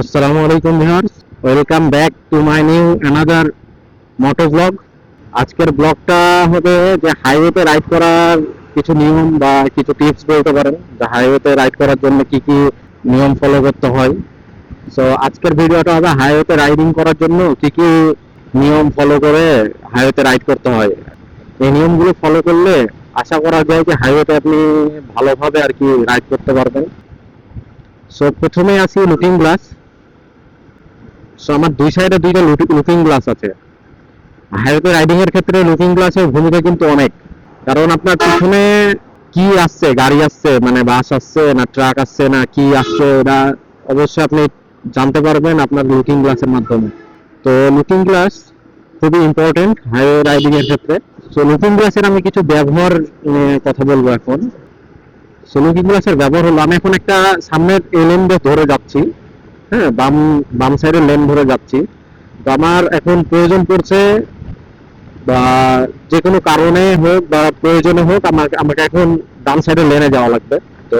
আসসালামু আলাইকুম viewers, welcome back to my new another moto blog. আজকের ব্লগটা হবে যে হাইওয়েতে রাইড করার কিছু নিয়ম বা কিছু টিপস বলতে পারেন, যে হাইওয়েতে রাইড করার জন্য কি কি নিয়ম ফলো করতে হয়। সো আজকের ভিডিওটা হবে হাইওয়েতে রাইডিং করার জন্য কি কি নিয়ম ফলো করে হাইওয়েতে রাইড করতে হয়। এই নিয়মগুলো ফলো করলে আশা করা যায় যে হাইওয়েতে আপনি ভালোভাবে আর কি রাইড করতে পারবেন। সো প্রথমে আসি লুকিং গ্লাস সো আমার দুই সাইডে দুইটা লুকিং গ্লাস আছে। হাইওয়ে রাইডিং এর ক্ষেত্রে লুকিং গ্লাসের ভূমিকা কিন্তু অনেক। কারণ আপনার পিছনে কি আসছে? গাড়ি আসছে মানে বাস আসছে, না ট্রাক আসছে, না কি আসছে এটা অবশ্যই আপনি জানতে পারবেন আপনার লুকিং গ্লাসের মাধ্যমে। তো লুকিং গ্লাস খুবই ইম্পর্টেন্ট হাইওয়ে রাইডিং এর ক্ষেত্রে। সো লুকিং গ্লাসের আমি কিছু ব্যবহার কথা বলব এখন। সো লুকিং গ্লাসের ব্যবহার হলো, আমি এখন একটা সামনের এলেন ধরে যাচ্ছি। হ্যাঁ বাম বাম সাইডের লেন ধরে যাচ্ছি। তো আমার এখন প্রয়োজন পড়ছে বা যে কোনো কারণে হোক বা প্রয়োজনে হোক আমার, আমাকে এখন ডান সাইডের লেনে যাওয়া লাগবে। তো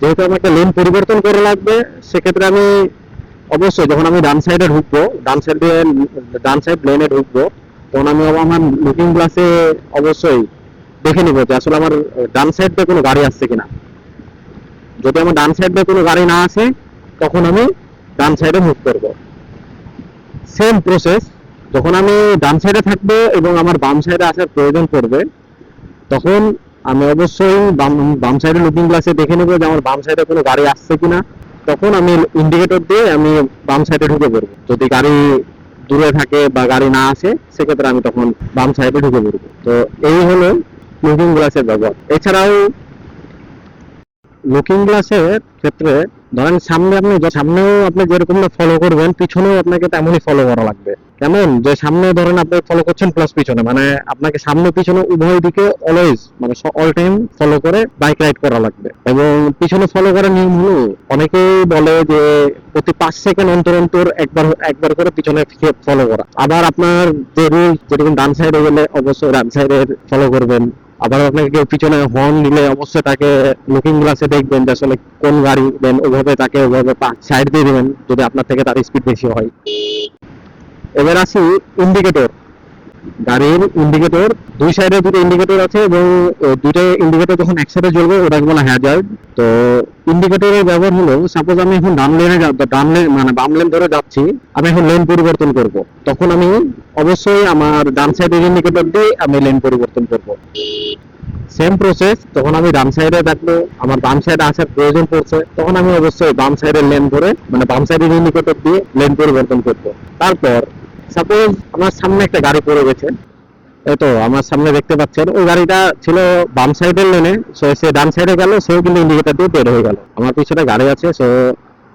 যেহেতু আমাকে লেন পরিবর্তন করে লাগবে, সেক্ষেত্রে আমি অবশ্যই যখন আমি ডান সাইডে ঢুকবো, ডান সাইডে ডান সাইড লেনে ঢুকবো, তখন আমি আমার লুকিং গ্লাসে অবশ্যই দেখে নিব যে আসলে আমার ডান সাইড দিয়ে কোনো গাড়ি আসছে কিনা। যদি আমার ডান সাইড দিয়ে কোনো গাড়ি না আসে, তখন আমি ডান সাইডে মুভ করব। সেম প্রসেস যখন আমি ডান সাইডে থাকব এবং আমার বাম সাইডে আসার প্রয়োজন পড়বে, তখন আমি অবশ্যই বাম বাম সাইডে লুকিং গ্লাসে দেখে নেব যে আমার বাম সাইডে কোনো গাড়ি আসছে কিনা। তখন আমি ইন্ডিকেটর দিয়ে আমি বাম সাইডে ঢুকে পড়ব। যদি গাড়ি দূরে থাকে বা গাড়ি না আসে, সেক্ষেত্রে আমি তখন বাম সাইডে ঢুকে পড়ব। তো এই হলো লুকিং গ্লাসের ব্যবহার। এছাড়াও লুকিং গ্লাসের ক্ষেত্রে ধরেন সামনে আপনি সামনেও আপনি যেরকম ফলো করবেন, পিছনেও আপনাকে তেমনই ফলো করা লাগবে। কেমন? যে সামনে ধরেন আপনি ফলো করছেন প্লাস পিছনে মানে আপনাকে সামনে পিছনে উভয় দিকে অলওয়েজ মানে অল টাইম ফলো করে বাইক রাইড করা লাগবে। এবং পিছনে ফলো করার নিয়ম হলো, অনেকেই বলে যে প্রতি পাঁচ সেকেন্ড অন্তর অন্তর একবার একবার করে পিছনে ফলো করা। আবার আপনার যে রুল যেরকম ডান সাইডে গেলে অবশ্যই ডান সাইডে ফলো করবেন। আবার আপনাকে কেউ পিছনে হর্ন দিলে অবশ্যই তাকে লুকিং গ্লাসে দেখবেন যে আসলে কোন গাড়ি দেন, ওভাবে তাকে ওভাবে সাইড দিয়ে দেবেন, যদি আপনার থেকে তার স্পিড বেশি হয়। এবার আসি ইন্ডিকেটর গাড়ির ইন্ডিকেটর দুই সাইডে দুটো ইন্ডিকেটর আছে এবং দুটো ইন্ডিকেটর যখন একসাথে জ্বলবে ওটাকে বলা হ্যাজার্ড তো ইন্ডিকেটরের ব্যবহার হলো সাপোজ আমি এখন ডান লেনে ডান লেন মানে বাম লেন ধরে যাচ্ছি, আমি এখন লেন পরিবর্তন করব। তখন আমি অবশ্যই আমার ডান সাইডের ইন্ডিকেটর দিয়ে আমি লেন পরিবর্তন করব। সেম প্রসেস তখন আমি ডান সাইডে দেখব, আমার বাম সাইডে আসার প্রয়োজন পড়ছে, তখন আমি অবশ্যই বাম সাইডের লেন ধরে মানে বাম সাইডের ইন্ডিকেটর দিয়ে লেন পরিবর্তন করব। তারপর সাপোজ আমার সামনে একটা গাড়ি পড়ে গেছে তো আমার সামনে দেখতে পাচ্ছেন, ওই গাড়িটা ছিল বাম সাইডের লেনে সো সে ডান সাইডে গেল, সেও কিন্তু ইন্ডিকেটার দিয়ে বের হয়ে গেল। আমার পিছনে গাড়ি আছে সো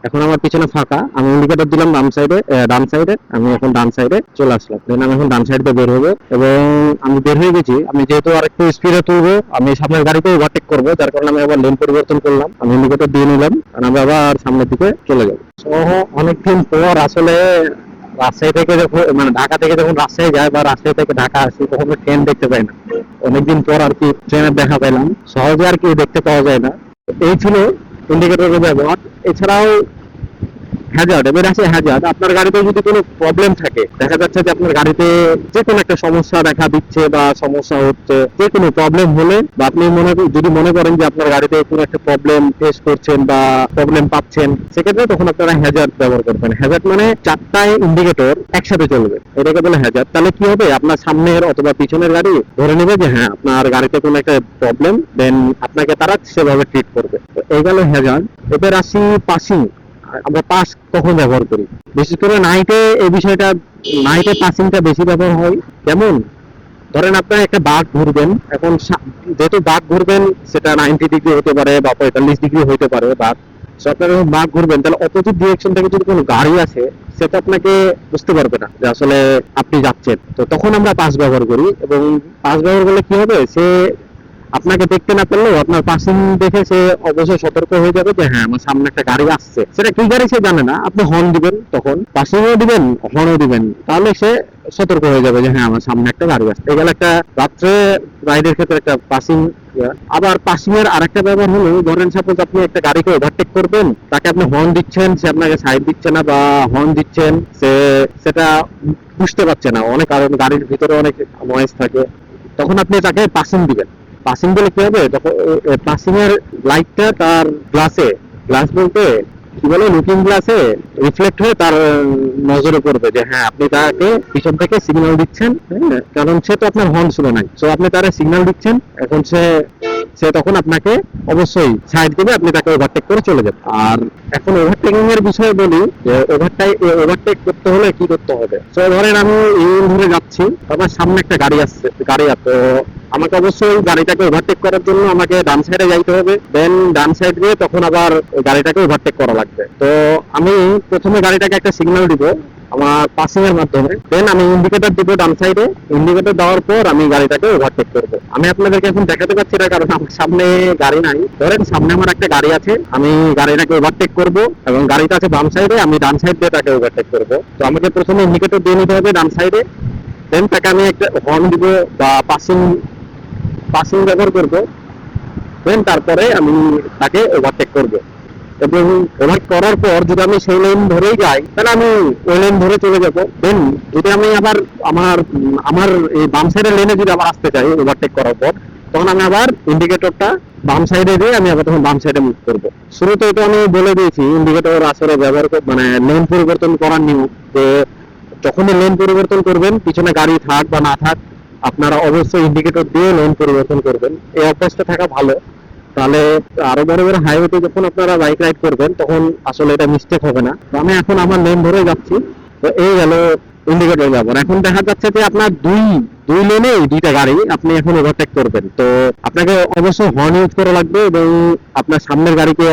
এখন আমার পিছনে ফাঁকা, আমি ইন্ডিকেটর দিলাম বাম সাইডে ডান সাইডে আমি এখন ডান সাইডে চলে আসলাম। দেন আমি এখন ডান সাইড বের হব, এবং আমি বের হয়ে গেছি, আমি যেহেতু আর একটু স্পিডে তুলবো, আমি সামনের গাড়িকে ওভারটেক করব, যার কারণে আমি আবার লেন পরিবর্তন করলাম, আমি ইন্ডিকেটর দিয়ে নিলাম আর আমি আবার সামনের দিকে চলে যাব অনেকদিন পর আসলে রাজশাহী থেকে যখন মানে ঢাকা থেকে যখন রাজশাহী যায় বা রাজশাহী থেকে ঢাকা আসি তখন ট্রেন দেখতে পাই না। অনেকদিন পর আর কি ট্রেনের দেখা পেলাম। সহজে আর কি দেখতে পাওয়া যায় না। এই ছিল ইন্ডিকেটরের ব্যবহার। এছাড়াও হ্যাজার্ড এবার আছে হ্যাজার্ড আপনার গাড়িতে যদি কোনো প্রবলেম থাকে, দেখা যাচ্ছে যে আপনার গাড়িতে যে কোনো একটা সমস্যা দেখা দিচ্ছে বা সমস্যা হচ্ছে, যে কোনো প্রবলেম হলে বা আপনি মনে যদি মনে করেন যে আপনার গাড়িতে কোনো একটা প্রবলেম ফেস করছেন বা প্রবলেম পাচ্ছেন, সেক্ষেত্রে তখন আপনারা হ্যাজার্ড ব্যবহার করবেন। হ্যাজার্ড মানে চারটায় ইন্ডিকেটর একসাথে চলবে। এটাকে বলে হ্যাজার্ড তাহলে কি হবে? আপনার সামনের অথবা পিছনের গাড়ি ধরে নেবে যে হ্যাঁ আপনার গাড়িতে কোনো একটা প্রবলেম দেন আপনাকে তারা সেভাবে ট্রিট করবে। এই গেল হ্যাজার্ড এবার আসি পাসিং আমরা পাস কখন ব্যবহার করি। বিশেষ করে নাইটে এই বিষয়টা নাইটে পাসিংটা বেশি ব্যবহার হয়। কেমন? ধরেন আপনার একটা বাঘ ঘুরবেন, এখন যেহেতু বাঘ ঘুরবেন, সেটা নাইনটি ডিগ্রি হতে পারে বা পঁয়তাল্লিশ ডিগ্রি হতে পারে বাঘ। আপনার যখন বাঘ ঘুরবেন, তাহলে অপোজিট ডিরেকশন থেকে যদি কোনো গাড়ি আসে, সে আপনাকে বুঝতে পারবে না যে আসলে আপনি যাচ্ছেন। তো তখন আমরা পাস ব্যবহার করি এবং পাস ব্যবহার করলে কি হবে? সে আপনাকে দেখতে না পেলেও আপনার পাসিং দেখে সে অবশ্যই সতর্ক হয়ে যাবে যে হ্যাঁ আমার সামনে একটা গাড়ি আসছে। সেটা কি গাড়ি সে জানে না। আপনি হর্ন দিবেন তখন। পাসিংও দিবেন হর্নও দিবেন। তাহলে সে সতর্ক হয়ে যাবে যে হ্যাঁ আমার সামনে একটা গাড়ি আসছে। এগুলো একটা রাত্রে রাইডের ক্ষেত্রে একটা পাসিং আবার পাসিং এর আরেকটা ব্যাপার হলো, ধরেন সাপোজ আপনি একটা গাড়িকে ওভারটেক করবেন, তাকে আপনি হর্ন দিচ্ছেন, সে আপনাকে সাইড দিচ্ছে না বা হর্ন দিচ্ছেন, সে সেটা বুঝতে পারছে না। অনেক কারণ গাড়ির ভিতরে অনেক নয়েজ থাকে। তখন আপনি তাকে পাসিং দিবেন। পাসিং বলে কি হবে? তখন পাসিং এর লাইটটা তার গ্লাসে গ্লাস বলতে কি বলে? লুকিং গ্লাসে রিফ্লেক্ট হয়ে তার নজরে পড়বে যে হ্যাঁ আপনি তাকে পিছন থেকে সিগন্যাল দিচ্ছেন কারণ সে তো আপনার হর্ন শুনে নাই। সো আপনি তারা সিগন্যাল দিচ্ছেন, এখন সে সে তখন আপনাকে অবশ্যই সাইড দিবে, আপনি তাকে ওভারটেক করে চলে যাবেন। আর এখন ওভারটেকিং এর বিষয়ে বলি যে ওভারটাই ওভারটেক করতে হলে কি করতে হবে? তো ধরেন আমি এই ধরে যাচ্ছি, আমার সামনে একটা গাড়ি আসছে, গাড়ি আছে আমাকে অবশ্যই গাড়িটাকে ওভারটেক করার জন্য আমাকে ডান সাইডে যাইতে হবে। দেন ডান সাইড দিয়ে তখন আবার গাড়িটাকে ওভারটেক করা লাগবে। তো আমি প্রথমে গাড়িটাকে একটা সিগন্যাল দিব আমার পাসিং এর মাধ্যমে। দেন আমি ইন্ডিকেটর দিব ডান সাইডে ইন্ডিকেটর দেওয়ার পর আমি গাড়িটাকে ওভারটেক করব। আমি আপনাদেরকে এখন দেখাতে পাচ্ছি না, কারণ আমার সামনে গাড়ি নাই। ধরেন, সামনে আমার একটা গাড়ি আছে। আমি গাড়িটাকে ওভারটেক করব এবং গাড়িটা আছে বাম সাইডে আমি ডান সাইড দিয়ে তাকে ওভারটেক করব। তো আমাকে প্রথমে ইন্ডিকেটর দিয়ে নিতে হবে ডান সাইডে দেন তাকে আমি একটা হর্ন দিব বা পাসিং পাসিং ব্যবহার করব। দেন তারপরে আমি তাকে ওভারটেক করব। এবং ওভার করার পর যদি আমি সেই লাইন ধরেই যাই, তাহলে আমি ওই লাইন ধরে চলে যাব। দেন যদি আমি আবার আমার আমার এই বাম সাইডের লেনে যদি আবার আসতে চাই ওভারটেক করার পর, তখন আমি আবার ইন্ডিকেটরটা বাম সাইডে দিয়ে আমি আবার তখন বাম সাইডে মুভ করব। শুরুতে তো আমি বলে দিয়েছি ইন্ডিকেটর আসলে ব্যবহার মানে লেন পরিবর্তন করার নিয়ম যে যখনই লেন পরিবর্তন করবেন, পিছনে গাড়ি থাক বা না থাক, আপনারা অবশ্যই ইন্ডিকেটর দিয়ে লেন পরিবর্তন করবেন। এই অভ্যাসটা থাকা ভালো। তাহলে আরও বড় বড় হাইওয়েতে যখন আপনারা বাইক রাইড করবেন, তখন আসলে এটা মিস্টেক হবে না। তো আমি এখন আমার লেন ধরে যাচ্ছি। তো এই গেল ইন্ডিকেটর ব্যবহার। এখন দেখা যাচ্ছে যে আপনার দুই দুই লেনে দুইটা গাড়ি আপনি এখন ওভারটেক করবেন। তো আপনাকে অবশ্যই হর্ন ইউজ করা লাগবে এবং আপনার সামনের গাড়িকে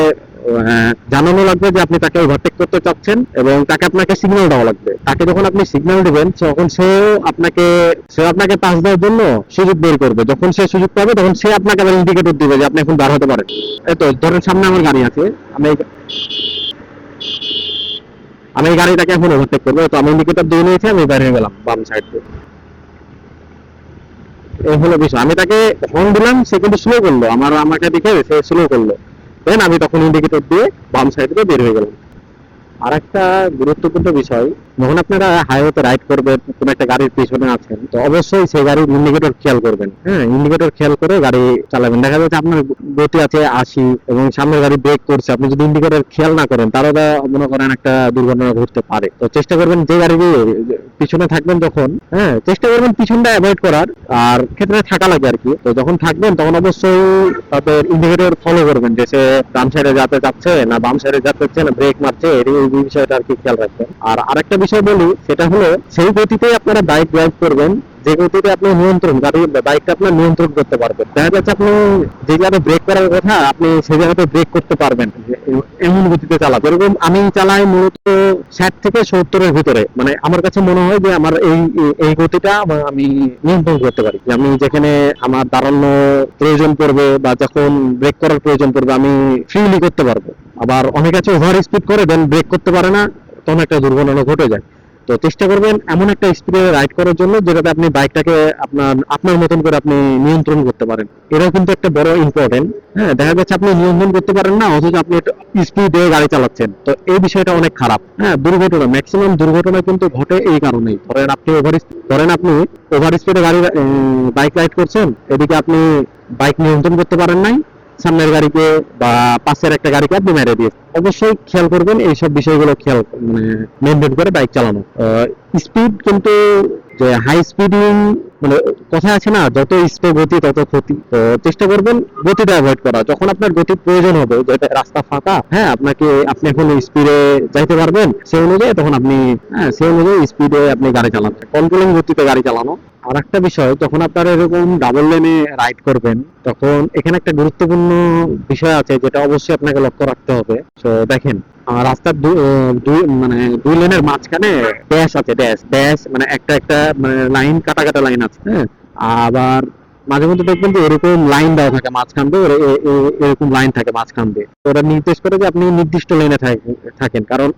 জানানো লাগবে যে আপনি তাকে ওভারটেক করতে চাচ্ছেন এবং তাকে আপনাকে সিগন্যাল দেওয়া লাগবে। তাকে যখন আপনি সিগন্যাল দিবেন, তখন সেও আপনাকে, সে আপনাকে পাস দেওয়ার জন্য সুযোগ বের করবে। যখন সে সুযোগ পাবে, তখন সে আপনাকে আবার ইন্ডিকেটর দিবে যে আপনি এখন বার হতে পারেন। এই তো, ধরেন সামনে আমার গাড়ি আছে। আমি আমি এই গাড়িটাকে এখন ওভারটেক করব। তো, আমি ইন্ডিকেটর দিয়ে নিয়েছি, আমি হয়ে গেলাম বাম সাইড থেকে এই হলো বিষয়। আমি তাকে হর্ন দিলাম, সে কিন্তু স্লো করল। আমার, আমাকে দেখে সে স্লো করল। দেন আমি তখন ইন্ডিকেটর দিয়ে বাম সাইড থেকে বের হয়ে গেলাম। আর একটা গুরুত্বপূর্ণ বিষয়, যখন আপনারা হাইওয়েতে রাইড করবেন, কোনো একটা গাড়ির পিছনে আছেন, তো অবশ্যই সেই গাড়ির ইন্ডিকেটর খেয়াল করবেন। হ্যাঁ ইন্ডিকেটর খেয়াল করে গাড়ি চালাবেন। দেখা যাচ্ছে আপনার গতি আছে আশি এবং সামনের গাড়ি ব্রেক করছে। আপনি যদি ইন্ডিকেটর খেয়াল না করেন, তাহলে মনে করেন একটা দুর্ঘটনা ঘটতে পারে। তো চেষ্টা করবেন যে গাড়ি পিছনে থাকবেন যখন হ্যাঁ চেষ্টা করবেন পিছনটা অ্যাভয়েড করার, আর ক্ষেত্রে থাকা লাগে আর কি। তো যখন থাকবেন, তখন অবশ্যই তাদের ইন্ডিকেটর ফলো করবেন যে সে ডান সাইডে যেতে যাচ্ছে না বাম সাইডে যেতে যাচ্ছে না ব্রেক মারছে এই বিষয়টা আর কি খেয়াল রাখবেন। আর আরেকটা বিষয় বলি, সেটা হলো সেই গতিতে আপনারা বাইক ড্রাইভ করবেন, যে গতিতে আপনি নিয়ন্ত্রণ গাড়ি বাইকটা আপনার নিয়ন্ত্রণ করতে পারবেন। দেখা যাচ্ছে আপনি যে জায়গায় ব্রেক করার কথা, আপনি সেই জায়গাতে ব্রেক করতে পারবেন, এমন গতিতে চালাবেন এরকম আমি চালাই মূলত ষাট থেকে সত্তরের ভিতরে। মানে আমার কাছে মনে হয় যে আমার এই এই গতিটা আমি নিয়ন্ত্রণ করতে পারি। আমি যেখানে আমার দাঁড়ানো প্রয়োজন পড়বে বা যখন ব্রেক করার প্রয়োজন পড়বে, আমি ফ্রিলি করতে পারব। আবার অনেক আছে ওভার স্পিড করে দেন ব্রেক করতে পারে না, তখন একটা দুর্ঘটনা ঘটে যায়। তো চেষ্টা করবেন এমন একটা স্পিডে রাইড করার জন্য যেটাতে আপনি বাইকটাকে আপনার আপনার মতন করে আপনি নিয়ন্ত্রণ করতে পারেন। এটাও কিন্তু একটা বড় ইম্পর্টেন্ট হ্যাঁ দেখা যাচ্ছে আপনি নিয়ন্ত্রণ করতে পারেন না, অথচ আপনি স্পিডে গাড়ি চালাচ্ছেন। তো এই বিষয়টা অনেক খারাপ। হ্যাঁ দুর্ঘটনা ম্যাক্সিমাম দুর্ঘটনা কিন্তু ঘটে এই কারণেই। ধরেন আপনি ওভার ধরেন আপনি ওভার স্পিডে গাড়ি বাইক রাইড করছেন, এদিকে আপনি বাইক নিয়ন্ত্রণ করতে পারেন নাই সামনের গাড়িকে বা পাশের একটা গাড়িকে আপনি মেরে দিয়েছেন অবশ্যই খেয়াল করবেন, এইসব বিষয়গুলো খেয়াল মানে মেনটেন করে বাইক চালানো। স্পিড কিন্তু যে হাই স্পিডিং মানে কথা আছে না, যত স্পে গতি, তত ক্ষতি। তো চেষ্টা করবেন গতিটা অ্যাভয়েড করা। যখন আপনার গতির প্রয়োজন হবে যেটা রাস্তা ফাঁকা হ্যাঁ আপনাকে, আপনি এখন স্পিডে যাইতে পারবেন, সেই অনুযায়ী তখন আপনি হ্যাঁ সেই অনুযায়ী স্পিডে আপনি গাড়ি চালাতে কন্ট্রোলিং গতিতে গাড়ি চালানো। আর একটা বিষয়, যখন আপনারা এরকম ডাবল লেনে রাইড করবেন, তখন এখানে একটা গুরুত্বপূর্ণ বিষয় আছে, যেটা অবশ্যই আপনাকে লক্ষ্য রাখতে হবে। তো দেখেন রাস্তার দুই মানে দুই লেনের মাঝখানে ড্যাশ আছে ড্যাশ ড্যাশ মানে একটা একটা মানে লাইন কাটা কাটা লাইন আছে, আবার মাঝে মধ্যে দেখবেন যে এরকম লাইন দেওয়া থাকে মাঝখান দিয়ে এরকম লাইন থাকে মাঝখান দিয়ে। ওরা নির্দেশ করে যে আপনি নির্দিষ্ট লাইনে থাকেন। কারণ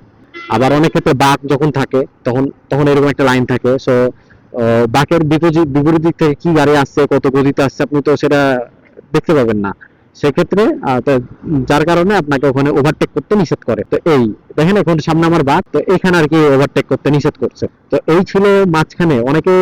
আবার অনেক ক্ষেত্রে বাঘ যখন থাকে, তখন তখন এরকম একটা লাইন থাকে। সো বাকের বিপরীত বিপরীত দিক থেকে কি গাড়ি আসছে, কত গতিতে আসছে, আপনি তো সেটা দেখতে পাবেন না। সেক্ষেত্রে যার কারণে আপনাকে ওখানে ওভারটেক করতে নিষেধ করে। তো এই, দেখেন এখন সামনে আমার বাদ তো এখানে আর কি ওভারটেক করতে নিষেধ করছে। তো এই ছিল মাঝখানে অনেকে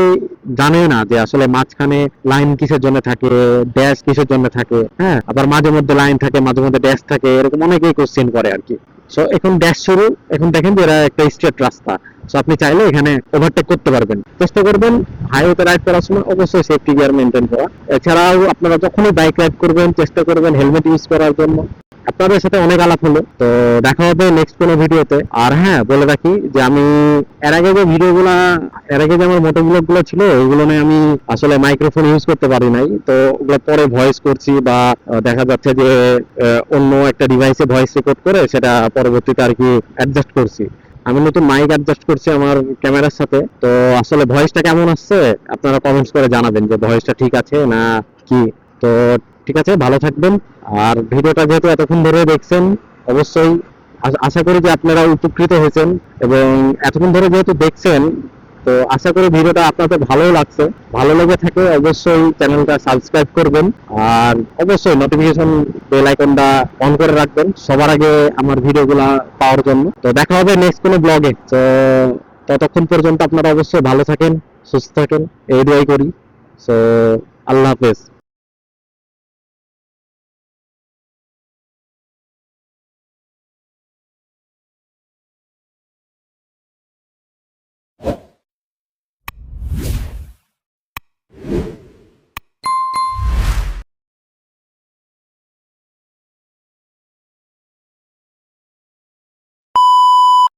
জানে না যে আসলে মাঝখানে লাইন কিসের জন্য থাকে ড্যাশ কিসের জন্য থাকে হ্যাঁ? আবার মাঝে মধ্যে লাইন থাকে, মাঝে মধ্যে ড্যাশ থাকে, এরকম অনেকেই কোশ্চেন করে আর কি। সো এখন ড্যাশ শুরু, এখন দেখেন যে এরা একটা স্ট্রেট রাস্তা। আপনি চাইলে এখানে ওভারটেক করতে পারবেন। চেষ্টা করবেন হাইওয়েতে রাইড করার সময় অবশ্যই সেফটি গিয়ার মেনটেন করা। এছাড়াও আপনারা যখনই বাইক রাইড করবেন, চেষ্টা করবেন হেলমেট ইউজ করার জন্য। আপনাদের সাথে অনেক আলাপ হলো। তো দেখা হবে নেক্সট কোনো ভিডিওতে। আর হ্যাঁ বলে রাখি যে আমি এর আগে যে ভিডিওগুলা, এর আগে যে আমার মোটো গুলো ছিল, ওইগুলো নিয়ে আমি আসলে মাইক্রোফোন ইউজ করতে পারি নাই। তো ওগুলো পরে ভয়েস করছি বা দেখা যাচ্ছে যে অন্য একটা ডিভাইসে ভয়েস রেকর্ড করে সেটা পরবর্তীতে আর কি অ্যাডজাস্ট করছি। আমি নতুন মাইক অ্যাডজাস্ট করছি আমার ক্যামেরার সাথে। তো আসলে ভয়েসটা কেমন আসছে? আপনারা কমেন্টস করে জানাবেন যে ভয়েসটা ঠিক আছে না কি। তো ঠিক আছে, ভালো থাকবেন। আর ভিডিওটা যেহেতু এতক্ষণ ধরে দেখছেন, অবশ্যই আশা- করি যে আপনারা উপকৃত হয়েছেন এবং এতক্ষণ ধরে যেহেতু দেখছেন তো আশা করি ভিডিওটা আপনাদের ভালো লাগছে। ভালো লেগে থাকে অবশ্যই চ্যানেলটা সাবস্ক্রাইব করবেন আর অবশ্যই নোটিফিকেশন বেল আইকনটা অন করে রাখবেন সবার আগে আমার ভিডিওগুলা পাওয়ার জন্য। তো দেখা হবে নেক্সট কোনো ব্লগে তো ততক্ষণ পর্যন্ত আপনারা অবশ্যই ভালো থাকেন, সুস্থ থাকেন, এই দোয়াই করি। সো আল্লাহ হাফেজ।